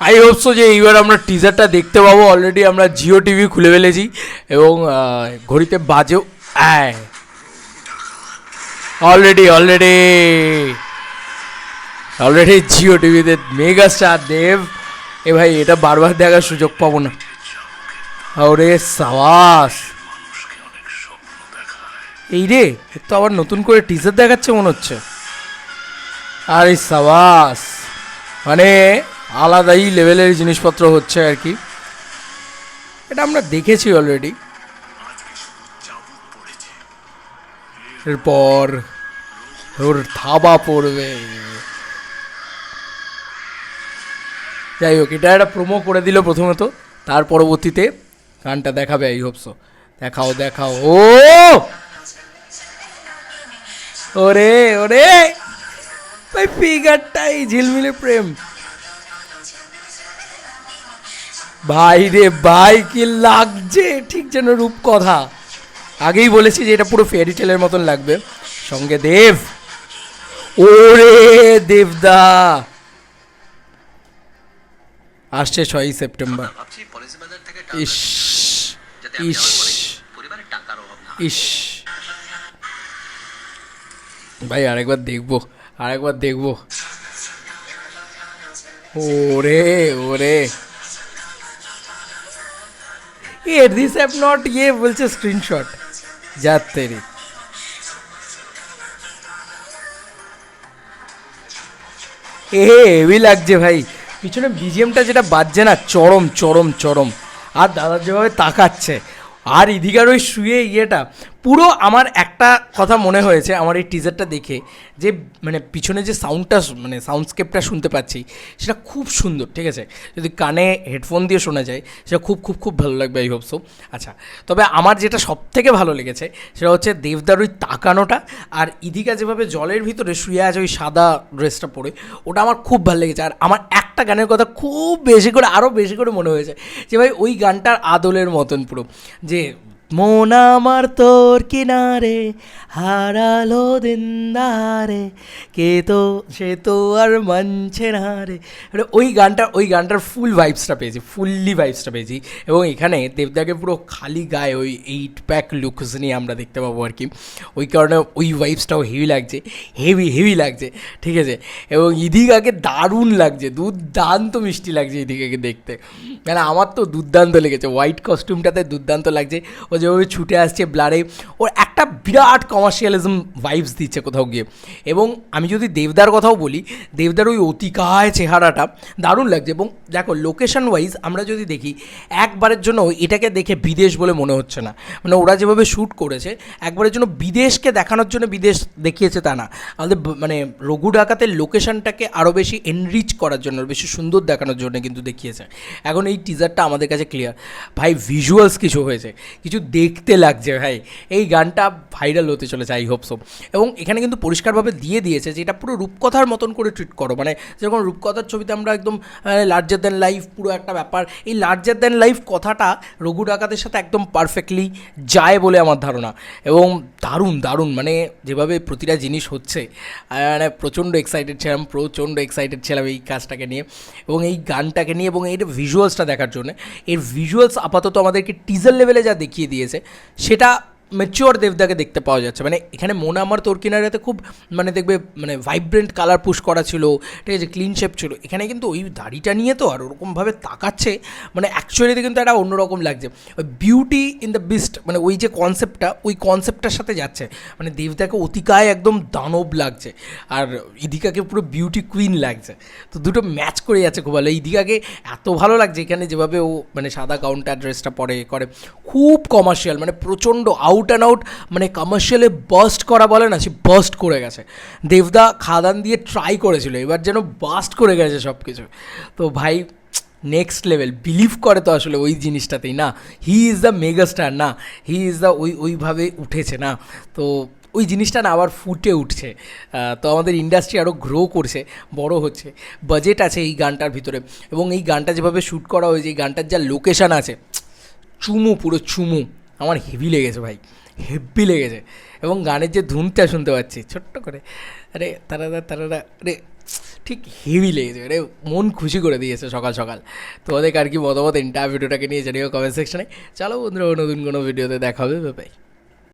I hope so যে এইবার আমরা টিজারটা দেখতে পাবো। অলরেডি আমরা জিও টিভি খুলে ফেলেছি এবং ঘড়িতে বাজেও অলরেডি অলরেডি অলরেডি জিও টিভিতে মেগা স্টার দেব এ ভাই, এটা বারবার দেখার সুযোগ পাবো না। ওরে সাবাস। এই রে তো আবার নতুন করে টিজার দেখাচ্ছে মনে হচ্ছে। আরে সাবাস। মানে আলাদাই লেভেলের জিনিসপত্র হচ্ছে আর কি। এটা আমরা দেখেছি অলরেডি এরপর ওর থাবা পড়বে। যাই হোক, এটা একটা প্রোমো করে দিল প্রথমত। তার পরবর্তীতে গানটা দেখাবে এই হোপসো দেখাও দেখাও। ও! ওরে ওরে! ভাই ফিগারটাই ঝিলমিলে প্রেম। ভাই রে ভাই কি লাগছে? ঠিক যেন রূপকথা। আগেই বলেছি যে এটা পুরো ফেয়ারি টেলের মতন লাগবে। সঙ্গে দেব। ওরে দেবদা। আসছে ছয়ই সেপ্টেম্বর। ইস ইস। ইস। ভাই আরেকবার দেখব আরেকবার দেখব। ওরে ওরে। এ দিস অ্যাপ নট ইয়ে বলছে স্ক্রিনশট যার তেরি। এ হেভি লাগছে ভাই। পিছনে বিজিএমটা যেটা বাজছে না, চরম চরম চরম। আর দাদা যেভাবে তাকাচ্ছে। আর ইদিকার ওই শুয়ে ইয়েটা। পুরো আমার একটা কথা মনে হয়েছে আমার এই টিজারটা দেখে, যে মানে পিছনে যে সাউন্ডটা মানে সাউন্ডস্কেপটা শুনতে পাচ্ছি, সেটা খুব সুন্দর, ঠিক আছে? যদি কানে হেডফোন দিয়ে শোনা যায়, সেটা খুব খুব খুব ভালো লাগবে আই হোপসো আচ্ছা তবে আমার যেটা সব থেকে ভালো লেগেছে, সেটা হচ্ছে দেবদার ওই তাকানোটা, আর ইদিকা যেভাবে জলের ভিতরে শুয়ে আছে ওই সাদা ড্রেসটা পরে, ওটা আমার খুব ভালো লেগেছে। আর আমার একটা গানের কথা খুব বেশি করে আরও বেশি করে মনে হয়েছে, যে ভাই ওই গানটার আদলের মতন পুরো, যে মন আমার তোর কিনারে, হারালো দিনদারে কে তো, সে তো আর মানছে না রে। মানে ওই গানটা, ওই গানটার ফুল ভাইবসটা পেয়েছি ফুললি ভাইবসটা পেয়েছি। এবং এখানে দেবদাকে পুরো খালি গায়ে ওই এইট প্যাক লুকস নিয়ে আমরা দেখতে পাবো আর কি। ওই কারণে ওই ভাইবসটাও হেভি লাগছে হেভি হেভি লাগছে, ঠিক আছে? এবং ইদিকাকে দারুণ লাগছে, দুর্দান্ত মিষ্টি লাগছে ইদিকাকে দেখতে। মানে আমার তো দুর্দান্ত লেগেছে হোয়াইট কস্টিউমটাতে দুর্দান্ত লাগছে। ও যেভাবে ছুটে আসছে ব্লারে ওর একটা বিরাট কমার্শিয়ালিজম ভাইবস দিচ্ছে কোথাও গিয়ে। এবং আমি যদি দেবদার কথাও বলি, দেবদার ওই অতিকায় চেহারাটা দারুণ লাগছে। এবং দেখো লোকেশন ওয়াইজ আমরা যদি দেখি, একবারের জন্য এটাকে দেখে বিদেশ বলে মনে হচ্ছে না। মানে ওরা যেভাবে শ্যুট করেছে, একবারের জন্য বিদেশকে দেখানোর জন্য বিদেশ দেখিয়েছে তা না। আমাদের মানে রঘু ডাকাতের লোকেশনটাকে আরও বেশি এনরিচ করার জন্য বেশি সুন্দর দেখানোর জন্য কিন্তু দেখিয়েছে। এখন এই টিজারটা আমাদের কাছে ক্লিয়ার ভাই ভিজুয়ালস কিছু হয়েছে। কিছু দেখতে লাগছে, ভাই। এই গানটা ভাইরাল হতে চলেছে আই হোপ সো এবং এখানে কিন্তু পরিষ্কারভাবে দিয়ে দিয়েছে যে এটা পুরো রূপকথার মতন করে ট্রিট করো। মানে যেরকম রূপকথার ছবিতে আমরা একদম লার্জার দ্যান লাইফ পুরো একটা ব্যাপার। এই লার্জার দ্যান লাইফ কথাটা রঘু ডাকাতের সাথে একদম পারফেক্টলি যায় বলে আমার ধারণা। এবং দারুণ দারুণ। মানে যেভাবে প্রতিটা জিনিস হচ্ছে মানে প্রচণ্ড এক্সাইটেড ছিলাম, প্রচণ্ড এক্সাইটেড ছিলাম এই কাজটাকে নিয়ে। এবং এই গানটাকে নিয়ে এবং এর ভিজুয়ালসটা দেখার জন্য। এর ভিজুয়ালস আপাতত আমাদেরকে টিজার লেভেলে যা দেখিয়ে দিয়েছে, সেটা ম্যাচিওর দেবদাকে দেখতে পাওয়া যাচ্ছে। মানে এখানে মনে আমার তোর কিনারাতে খুব মানে দেখবে মানে ভাইব্রেন্ট কালার পুশ করা ছিল, ঠিক আছে ক্লিন শেপ ছিল। এখানে কিন্তু ওই দাড়িটা নিয়ে তো আর ওরকমভাবে তাকাচ্ছে মানে অ্যাকচুয়ালি কিন্তু একটা অন্যরকম লাগছে। বিউটি ইন দ্য বিস্ট মানে ওই যে কনসেপ্টটা ওই কনসেপ্টটার সাথে যাচ্ছে। মানে দেবদাকে অতিকায় একদম দানব লাগছে, আর ইদিকাকে পুরো বিউটি কুইন লাগছে। তো দুটো ম্যাচ করে যাচ্ছে খুব ভালো। ইদিকাকে এত ভালো লাগছে, এখানে যেভাবে ও মানে সাদা কাউন্টার ড্রেসটা পরে, করে। খুব কমার্শিয়াল মানে প্রচণ্ড আউট অ্যান্ড আউট মানে কমার্শিয়ালে বাস্ট করা বলে না, সে বাস্ট করে গেছে। দেবদা খাদান দিয়ে ট্রাই করেছিল, এবার যেন বাস্ট করে গেছে সব কিছু তো ভাই নেক্সট লেভেল বিলিভ করে তো আসলে ওই জিনিসটাতেই না। He is the mega star না হি ইজ দ্য ওই, ওইভাবে উঠেছে না। তো ওই জিনিসটা না আবার ফুটে উঠছে। তো আমাদের ইন্ডাস্ট্রি আরও গ্রো করছে, বড় হচ্ছে। বাজেট আছে এই গানটার ভিতরে। এবং এই গানটা যেভাবে শ্যুট করা হয়েছে, এই গানটার যা লোকেশান আছে, চুমু, পুরো চুমু। আমার হেভি লেগেছে ভাই হেভি লেগেছে। এবং গানের যে ধুনটা শুনতে পাচ্ছি, ছোট্ট করে, আরে তারা তারা আরে ঠিক হেভি লেগেছে রে মন খুশি করে দিয়েছে সকাল সকাল। তোমাদের আর কি মতামত? ইন্টার ভিডিওটাকে নিয়ে জানিও কমেন্ট সেকশনে চলো বন্ধুরা, নতুন কোনো ভিডিওতে দেখা হবে